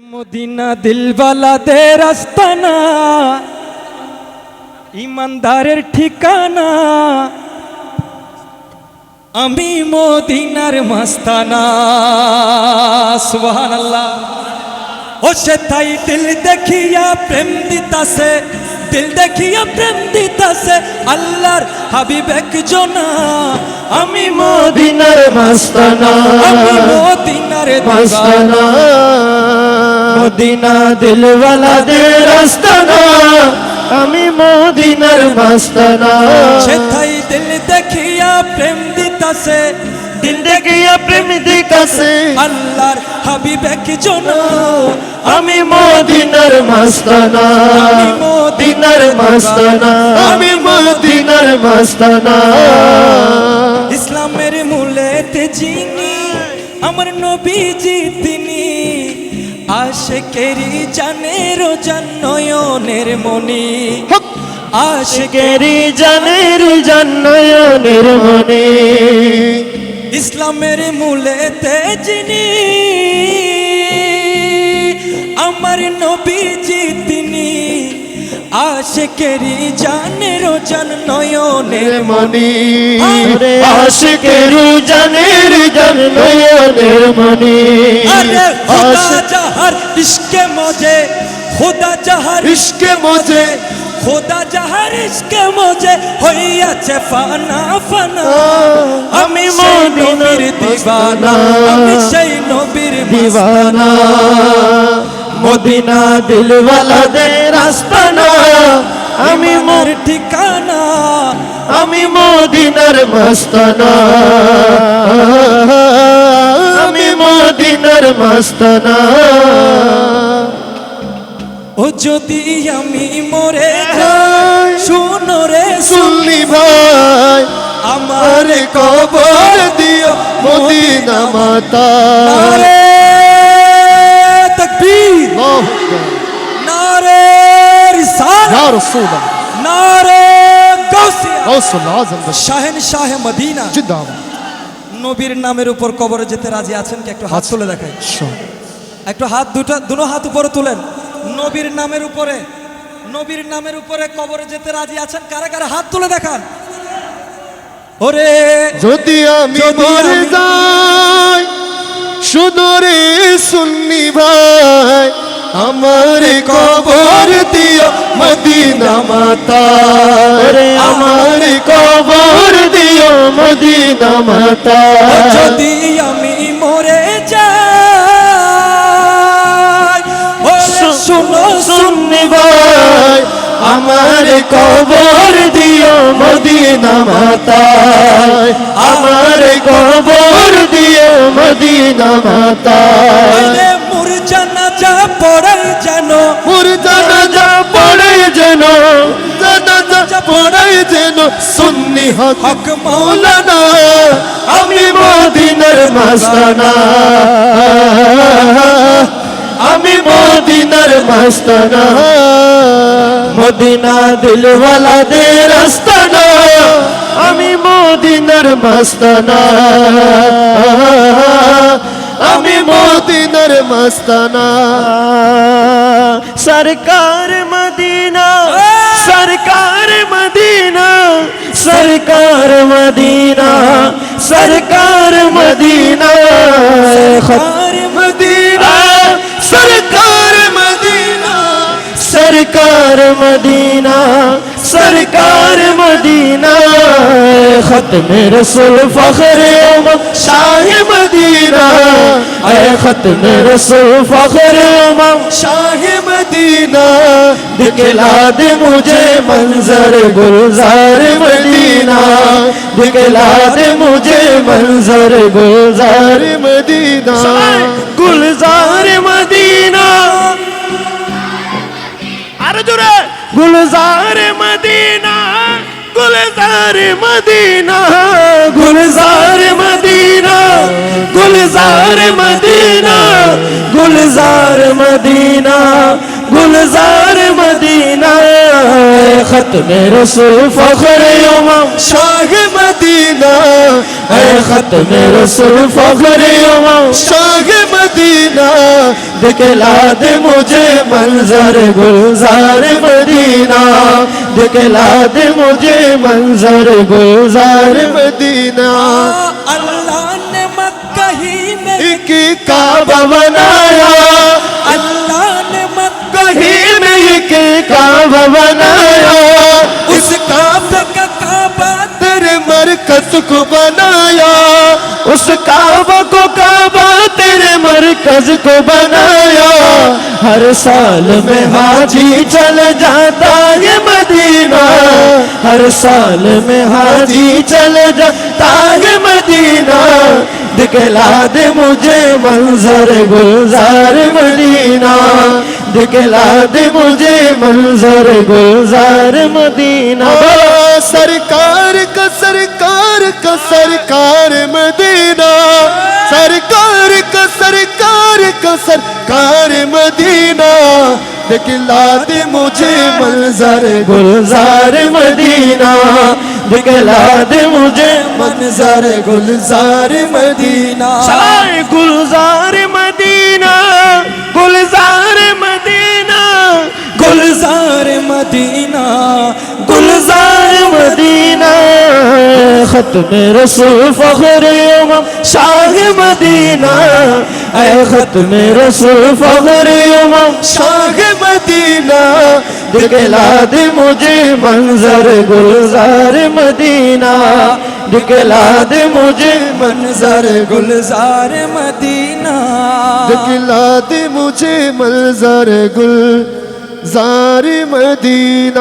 Medina দিলওয়ালাদের আস্তানা ইমানদারের ঠিকানা। আমি মদিনার মাস্তানা সুবহানাল্লাহ। ও সে তাই দিল দেখিয়া প্রেম দিতাছে দিল দেখিয়া প্রেম দিতাছে আল্লাহর হাবিব একজনা। আমি মদিনার মাস্তানা আমি মদিনার মাস্তানা। মদিনা দিলওয়ালাদের আস্তানা আমি মদিনার মাস্তানা। সেথাই দিল দেখিয়া প্রেম দিতাছে দিল দেখিয়া প্রেম দিকাছে আল্লাহর হাবিব একজন আমি মদিনার মাস্তানা আমি মদিনার মাস্তানা। আমি মদিনার মাস্তানা। ইসলামের মূলেতে যিনি আমার তিনি আশেকেরি জানের জানয়নের মনি আশেকের জানের জন্নয়নের মনে ইসলামের মূলেতে যিনি আমার নবীজি তিনি আশেকেরি জানের জানয়নের মনি আরে আশিকেরি জানের জন্নয়নের মনি আরে খোদা জাহার ইশকে মজে খোদা জাহার ইশকে মজে। খোদা জাহার ইশকে মজে হইয়াছে ফানা ফানা। আমি নবীর দিবানা আমি সেই নবীর দিবানা। মদিনা দিলওয়ালাদের আস্তানা। আমি আমি মোর ঠিকানা। আমি মদিনার মস্তানা তোমার মাস্তানা। ও যদি আমি মরে শুনো রে শুনলি ভাই আমার কবর দিও মদিনা মাতা। রে তকবীর। নারে রিসালাত। ইয়া রাসূল নারে গাউসিয়া। গাউসুল আযম শাহন শাহ মদিনা। জিন্দাবাদ। নবীর নামের উপর কবরে যেতে রাজি আছেন কি? একটু হাত তুলে দেখাই। একটু হাত দুটো দুনো হাত উপরে তুলেন। নবীর নামের উপরে নবীর নামের উপরে কবরে যেতে রাজি আছেন কারা? কারা? হাত তুলে দেখান। ওরে যদি আমি মরে যাই সুদরে সুন্নি ভাই আমার কবর দিও মদিনা মাতা আমার কবর মদিনা মাতা। যদি আমি মরে যাই শুনো শুনো ভাই আমার কবর দিও মদিনা মাতা। আমার কবর দিও মদিনা মাতা। ওরে মুর জানাজা পড়াই জানো মোর জানাজা পড়ে যেন। পড়ে যেন। হক মৌলানা আমি মদিনার মাস্তানা। আমি মদিনার মাস্তানা। মদিনা দিলওয়ালাদের আস্তানা। আমি মদিনার মাস্তানা। আমি মদিনার মাস্তানা। সরকার মদিনা সরকার মদিনা। سرکار مدینہ سرکار مدینہ سرکار مدینہ سرکار مدینہ سرکار مدینہ سرکار مدینہ ختم رسول فخر امم شاہ مدینہ اے ختم رسول فخر امم شاہ مدینہ دکھلا دے مجھے منظر گلزار مدینہ۔ دکھلا دے مجھے منظر گلزار مدینہ۔ گلزار مدینہ۔ گلزار مدینہ گلزار مدینہ۔ گلزار مدینہ گلزار مدینہ۔ گلزار مدینہ۔ گلزار مدینہ خط ختم رسول فخر امم شاہ مدینہ اے ختم رسول فخر امم شاہ مدینہ دکھلا دے مجھے منظر گلزار مدینہ۔ دکھلا دے مجھے منظر گلزار مدینہ۔ اللہ نے مکہ ہی میں ایک کعبہ بنا۔ اس کعبہ کو کعبہ تیرے مرکز کو بنایا۔ ہر سال میں حاجی چل جاتا یہ مدینہ۔ ہر سال میں حاجی چل جاتا یہ مدینہ۔ دکھلا دے مجھے منظر گلزار مدینہ۔ دکھلا دے مجھے منظر گلزار مدینہ۔ سرکار کا سرکار सरकार का सरकार मदीना सरकार का सरकार का सरकार मदीना दिखला दे मुझे मंजर गुलजार मदीना दिखला दे मुझे मंजर गुलजार मदीना चलाए गुलजार मदीना गुलजार मदीना गुलजार मदीना ختم رسول فخر امم شاہ مدینہ اے ختم رسول فخر امم شاہ مدینہ دکھلا دے مجھے منظر گلزار مدینہ دکھلا دے مجھے منظر گلزار مدینہ دکھلا دے مجھے منظر گل زار مدینہ